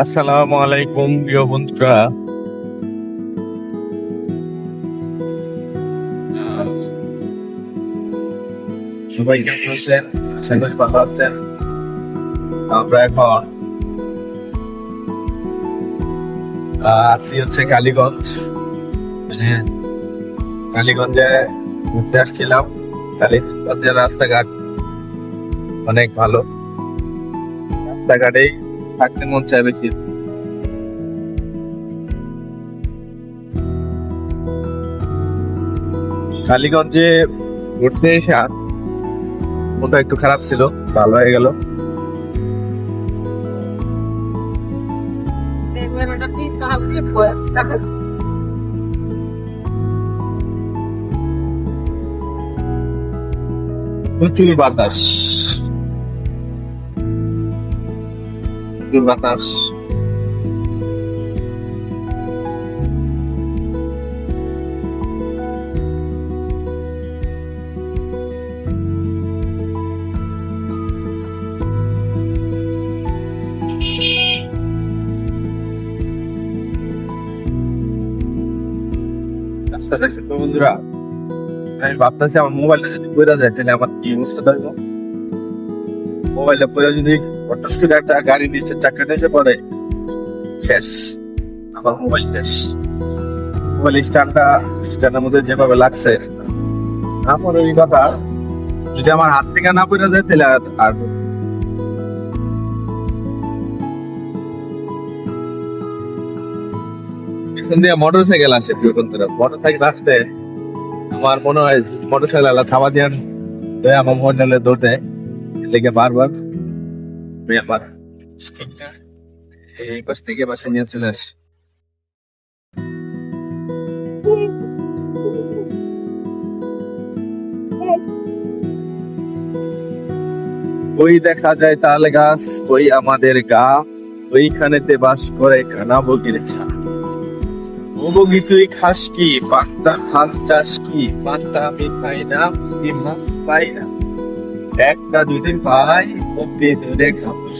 আসসালামু আলাইকুম, প্রিয় বন্ধুরা। সবাই কেমন আছেন? আছেন। আমরা এখন আছি হচ্ছে কালীগঞ্জ। কালীগঞ্জে ঘুরতে আসছিলাম। কালীগঞ্জের রাস্তাঘাট অনেক ভালো। রাস্তাঘাটেই থাকতে মন চায় বেশি। কালীগঞ্জে ঘুরতে এসে ওটা একটু খারাপ ছিল ভালো হয়ে গেল। প্রচুর বাতাস। প্রচুর বাতাস রাস্তা দেখছেন বন্ধুরা। আমি ভাবতেছি আমার মোবাইলটা যদি পড়ে যায়, তাহলে আমার কি অবস্থা থাকব? পড়ে যদি হঠাৎ করে একটা গাড়ি নিচে চাকা নিচে পড়ে শেষ। আমার মোবাইল শেষ। মোবাইল স্ট্যান্ডটা, স্ট্যান্ডের মধ্যে যেভাবে লাগছে। আমার ওই কথা। যদি আমার হাত থেকে না পড়ে যায় তাহলে আর আর মোটর সাইকেল আসে মোটর আসতে আমার মনে হয় মোটর থামা দেয় আমার মোবাইলে দৌড় দেয় লেগে বারবার আমি স্টিকটা এই পাশ থেকে পাশে নিয়ে চলে আসি ওই দেখা যায় তাল গাছ ওই আমাদের গা ওইখানেতে বাস করে কানা বগির ছা। বগি তুই খাস কি? পান্তা হাল চাষ কি? পান্তা আমি খাই না মাছ পাই না। একটা দুই দিন পাই অব্দি ধরে ঘামুস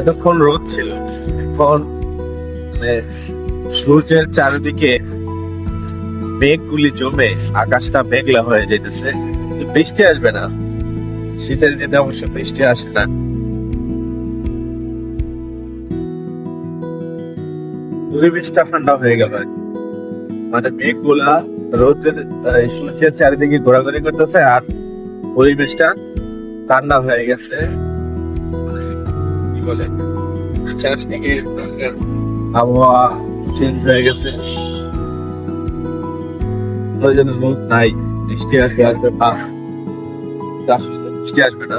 এতক্ষণ রোদ ছিল। এখন মানে সূর্যের চারিদিকে মেঘগুলি জমে আকাশটা মেঘলা হয়ে যেতেছে বৃষ্টি আসবে না। শীতের দিনে অবশ্য বৃষ্টি আসে না। পরিবেশটা ঠান্ডা হয়ে গেল। মানে মেঘগুলা রোদের আহ, সূর্যের চারিদিকে ঘোরাঘুরি করতেছে আর পরিবেশটা ঠান্ডা হয়ে গেছে। বলে। চারিদিকে আবহাওয়া চেঞ্জ হয়ে গেছে। ওই জন্য রোদ নাই বৃষ্টি আসবে আসবে বৃষ্টি আসবে না।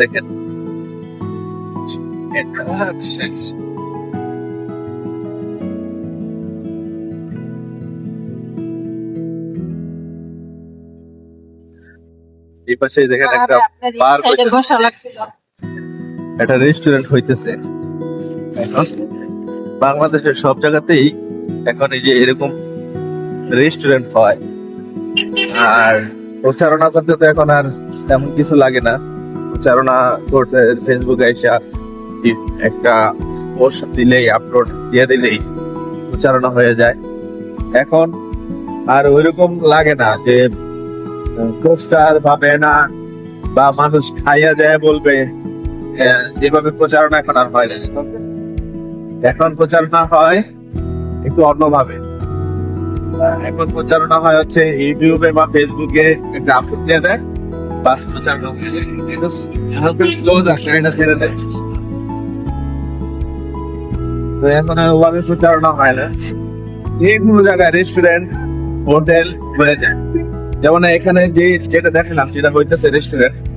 দেখেন। এই পাশে দেখেন একটা বার একটা রেস্টুরেন্ট হইতেছে। এখন বাংলাদেশের সব জায়গাতেই এখন এই যে এরকম রেস্টুরেন্ট হয়। আর প্রচারণা করতে তো এখন আর তেমন কিছু লাগে না। প্রচারণা করতে ফেসবুকে এসে একটা পোস্ট দিলেই আপলোড দিয়ে দিলেই প্রচারণা হয়ে যায়। এখন আর ওইরকম লাগে না যে, পোস্টার বা ব্যানার বা মানুষ খাইয়া যায় বলবে। যেভাবে প্রচারণা এখন আর হয় না। এখন প্রচারণা হয় একটু অন্যভাবে। এখন প্রচারণা হয় হচ্ছে ইউটিউবে বা ফেসবুকে একটা আপলোড দিয়ে দেয় বাস প্রচারণা হালকা আসলে এটা ছেড়ে দেয়। তো এখন আর ওভাবে প্রচারণা হয় না। যে কোনো জায়গায় রেস্টুরেন্ট হোটেল হয়ে যায়। যেমন এখানে যে যেটা দেখালাম সেটা হইতেছে রেস্টুরেন্ট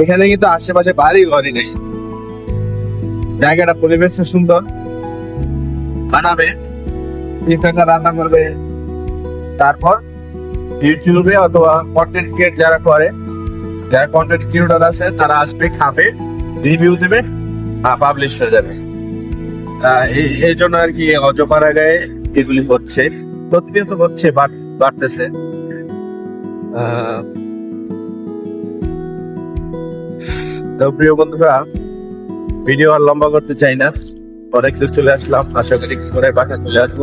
এখানে কিন্তু আশেপাশে বাড়ি ঘরই নেই। জায়গাটা পরিবেশটা সুন্দর। বানাবে রান্না করবে। তারপর ইউটিউবে অথবা কন্টেন্ট ক্রিয়েট যারা করে, যারা কন্টেন্ট ক্রিয়েটর আছে, তারা আসবে, খাবে রিভিউ দেবে পাবলিশ হয়ে যাবে। এই জন্য আর কি অজপাড়া গায়ে এগুলি হচ্ছে। প্রতিনিয়ত হচ্ছে, বাড়- বাড়তেছে। তো প্রিয় বন্ধুরা ভিডিও আর লম্বা করতে চাই না। অনেক দূর চলে আসলাম। আশা করি করে বাসা চলে আসব।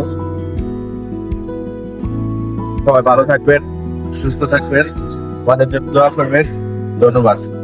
সবাই ভালো থাকবেন, সুস্থ থাকবেন। আমাদের দোয়া করবেন। ধন্যবাদ।